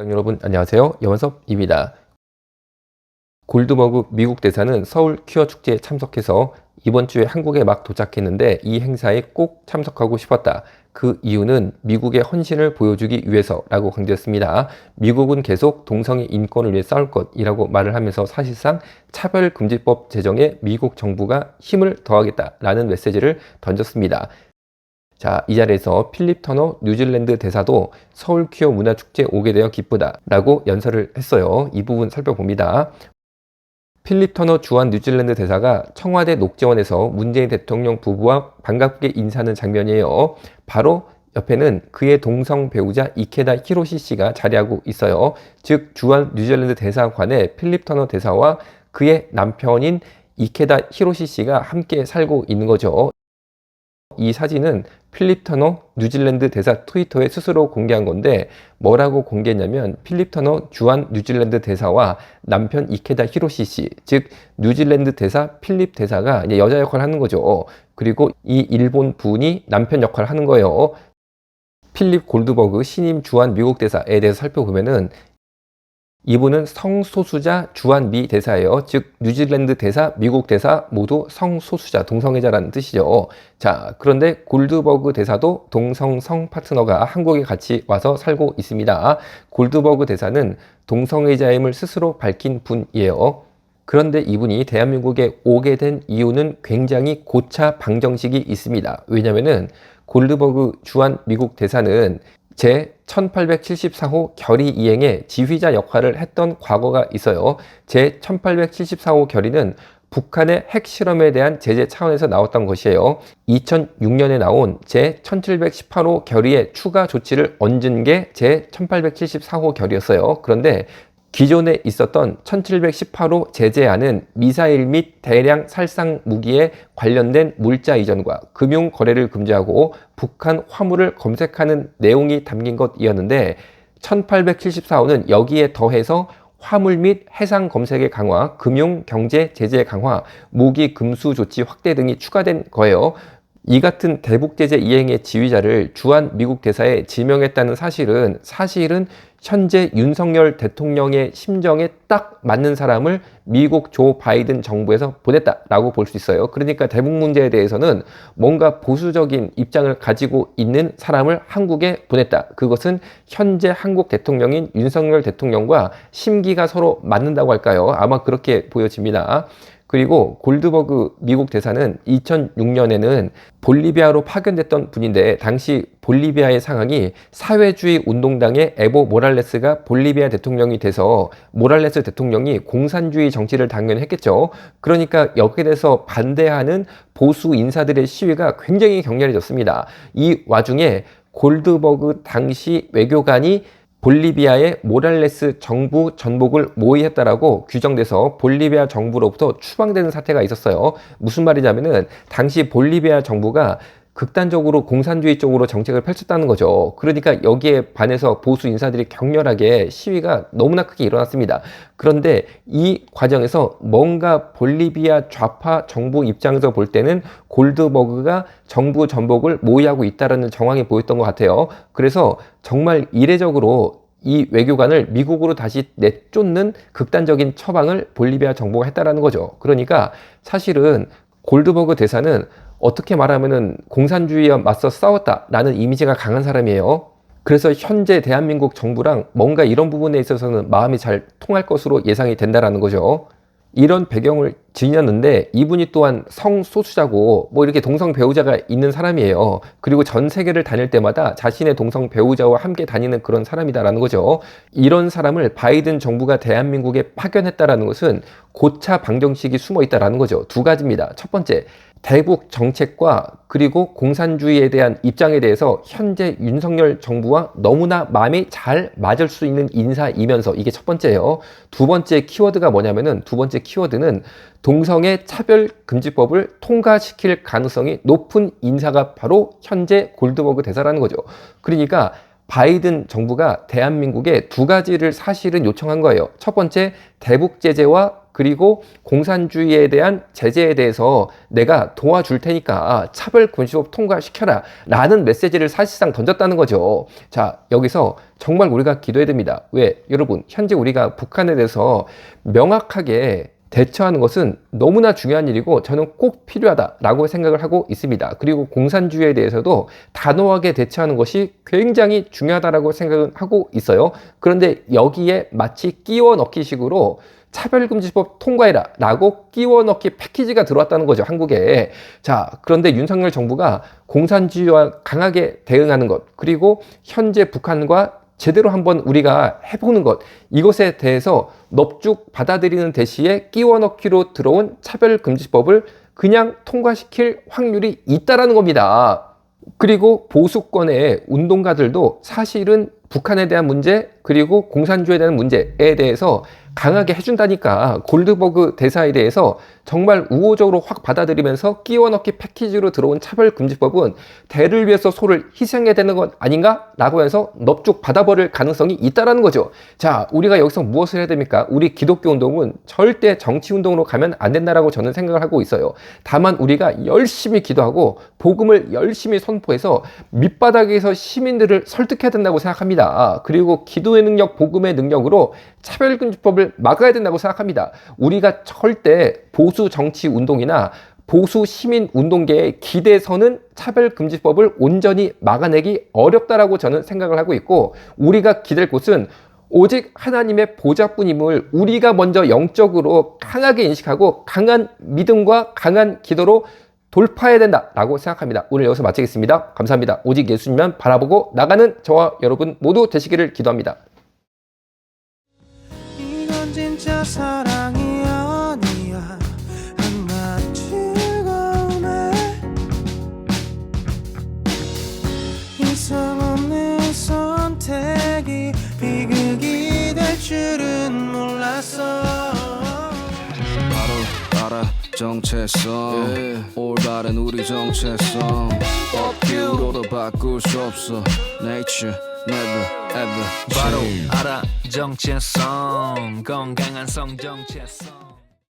여러분 안녕하세요. 염원섭입니다. 골드버그 미국 대사는 서울 퀴어 축제에 참석해서 이번 주에 한국에 막 도착했는데 이 행사에 꼭 참석하고 싶었다. 그 이유는 미국의 헌신을 보여주기 위해서라고 강조했습니다. 미국은 계속 동성애 인권을 위해 싸울 것이라고 말을 하면서 사실상 차별금지법 제정에 미국 정부가 힘을 더하겠다라는 메시지를 던졌습니다. 자, 이 자리에서 필립 터너 뉴질랜드 대사도 서울 퀴어 문화축제 오게 되어 기쁘다 라고 연설을 했어요. 이 부분 살펴봅니다. 필립 터너 주한 뉴질랜드 대사가 청와대 녹지원에서 문재인 대통령 부부와 반갑게 인사하는 장면이에요. 바로 옆에는 그의 동성 배우자 이케다 히로시 씨가 자리하고 있어요. 즉 주한 뉴질랜드 대사관에 필립 터너 대사와 그의 남편인 이케다 히로시 씨가 함께 살고 있는 거죠. 이 사진은 필립 터너 뉴질랜드 대사 트위터에 스스로 공개한 건데 뭐라고 공개했냐면 필립 터너 주한 뉴질랜드 대사와 남편 이케다 히로시 씨, 즉 뉴질랜드 대사 필립 대사가 여자 역할을 하는 거죠. 그리고 이 일본 분이 남편 역할을 하는 거예요. 필립 골드버그 신임 주한 미국 대사에 대해서 살펴보면은 이분은 성소수자 주한 미 대사예요. 즉 뉴질랜드 대사, 미국 대사 모두 성소수자, 동성애자라는 뜻이죠. 자, 그런데 골드버그 대사도 동성성 파트너가 한국에 같이 와서 살고 있습니다. 골드버그 대사는 동성애자임을 스스로 밝힌 분이에요. 그런데 이분이 대한민국에 오게 된 이유는 굉장히 고차 방정식이 있습니다. 왜냐면은 골드버그 주한 미국 대사는 제 1874호 결의 이행의 지휘자 역할을 했던 과거가 있어요. 제 1874호 결의는 북한의 핵실험에 대한 제재 차원에서 나왔던 것이에요. 2006년에 나온 제 1718호 결의의 추가 조치를 얹은 게 제 1874호 결의였어요. 그런데 기존에 있었던 1718호 제재안은 미사일 및 대량 살상 무기에 관련된 물자 이전과 금융 거래를 금지하고 북한 화물을 검색하는 내용이 담긴 것이었는데 1874호는 여기에 더해서 화물 및 해상 검색의 강화, 금융 경제 제재 강화, 무기 금수 조치 확대 등이 추가된 거예요. 이 같은 대북 제재 이행의 지휘자를 주한 미국 대사에 지명했다는 사실은 사실은 현재 윤석열 대통령의 심정에 딱 맞는 사람을 미국 조 바이든 정부에서 보냈다라고 볼 수 있어요. 그러니까 대북 문제에 대해서는 뭔가 보수적인 입장을 가지고 있는 사람을 한국에 보냈다. 그것은 현재 한국 대통령인 윤석열 대통령과 심기가 서로 맞는다고 할까요? 아마 그렇게 보여집니다. 그리고 골드버그 미국 대사는 2006년에는 볼리비아로 파견됐던 분인데 당시 볼리비아의 상황이 사회주의 운동당의 에보 모랄레스가 볼리비아 대통령이 돼서 모랄레스 대통령이 공산주의 정치를 당연히 했겠죠. 그러니까 여기에 대해서 반대하는 보수 인사들의 시위가 굉장히 격렬해졌습니다. 이 와중에 골드버그 당시 외교관이 볼리비아의 모랄레스 정부 전복을 모의했다라고 규정돼서 볼리비아 정부로부터 추방되는 사태가 있었어요. 무슨 말이냐면은 당시 볼리비아 정부가 극단적으로 공산주의 쪽으로 정책을 펼쳤다는 거죠. 그러니까 여기에 반해서 보수 인사들이 격렬하게 시위가 너무나 크게 일어났습니다. 그런데 이 과정에서 뭔가 볼리비아 좌파 정부 입장에서 볼 때는 골드버그가 정부 전복을 모의하고 있다라는 정황이 보였던 것 같아요. 그래서 정말 이례적으로 이 외교관을 미국으로 다시 내쫓는 극단적인 처방을 볼리비아 정부가 했다라는 거죠. 그러니까 사실은 골드버그 대사는 어떻게 말하면은 공산주의와 맞서 싸웠다라는 이미지가 강한 사람이에요. 그래서 현재 대한민국 정부랑 뭔가 이런 부분에 있어서는 마음이 잘 통할 것으로 예상이 된다라는 거죠. 이런 배경을 지녔는데 이분이 또한 성소수자고 뭐 이렇게 동성 배우자가 있는 사람이에요. 그리고 전 세계를 다닐 때마다 자신의 동성 배우자와 함께 다니는 그런 사람이다라는 거죠. 이런 사람을 바이든 정부가 대한민국에 파견했다라는 것은 고차 방정식이 숨어 있다라는 거죠. 두 가지입니다. 첫 번째, 대북 정책과 그리고 공산주의에 대한 입장에 대해서 현재 윤석열 정부와 너무나 마음이 잘 맞을 수 있는 인사이면서 이게 첫 번째예요. 두 번째 키워드가 뭐냐면은 두 번째 키워드는 동성애 차별 금지법을 통과시킬 가능성이 높은 인사가 바로 현재 골드버그 대사라는 거죠. 그러니까 바이든 정부가 대한민국에 두 가지를 사실은 요청한 거예요. 첫 번째, 대북 제재와 그리고 공산주의에 대한 제재에 대해서 내가 도와줄 테니까 차별금지법 통과시켜라 라는 메시지를 사실상 던졌다는 거죠. 자, 여기서 정말 우리가 기도해야 됩니다. 왜? 여러분, 현재 우리가 북한에 대해서 명확하게 대처하는 것은 너무나 중요한 일이고 저는 꼭 필요하다라고 생각을 하고 있습니다. 그리고 공산주의에 대해서도 단호하게 대처하는 것이 굉장히 중요하다라고 생각을 하고 있어요. 그런데 여기에 마치 끼워 넣기 식으로 차별금지법 통과해라 라고 끼워 넣기 패키지가 들어왔다는 거죠, 한국에. 자, 그런데 윤석열 정부가 공산주의와 강하게 대응하는 것, 그리고 현재 북한과 제대로 한번 우리가 해보는 것, 이것에 대해서 넙죽 받아들이는 대시에 끼워 넣기로 들어온 차별금지법을 그냥 통과시킬 확률이 있다라는 겁니다. 그리고 보수권의 운동가들도 사실은 북한에 대한 문제 그리고 공산주의에 대한 문제에 대해서 강하게 해준다니까 골드버그 대사에 대해서 정말 우호적으로 확 받아들이면서 끼워 넣기 패키지로 들어온 차별금지법은 대를 위해서 소를 희생해야 되는 것 아닌가? 라고 해서 넙죽 받아버릴 가능성이 있다라는 거죠. 자, 우리가 여기서 무엇을 해야 됩니까? 우리 기독교 운동은 절대 정치 운동으로 가면 안 된다라고 저는 생각을 하고 있어요. 다만 우리가 열심히 기도하고 복음을 열심히 선포해서 밑바닥에서 시민들을 설득해야 된다고 생각합니다. 그리고 기도의 능력, 복음의 능력으로 차별금지법을 막아야 된다고 생각합니다. 우리가 절대 보수 정치 운동이나 보수 시민 운동계의 기대서는 차별금지법을 온전히 막아내기 어렵다라고 저는 생각을 하고 있고 우리가 기댈 곳은 오직 하나님의 보좌뿐임을 우리가 먼저 영적으로 강하게 인식하고 강한 믿음과 강한 기도로 돌파해야 된다라고 생각합니다. 오늘 여기서 마치겠습니다. 감사합니다. 오직 예수님만 바라보고 나가는 저와 여러분 모두 되시기를 기도합니다. 정체성. 올바른 우리 정체성. 법규로도 바꿀 수 없어. Nature never ever 바로 알아 정체성. 건강한 성 정체성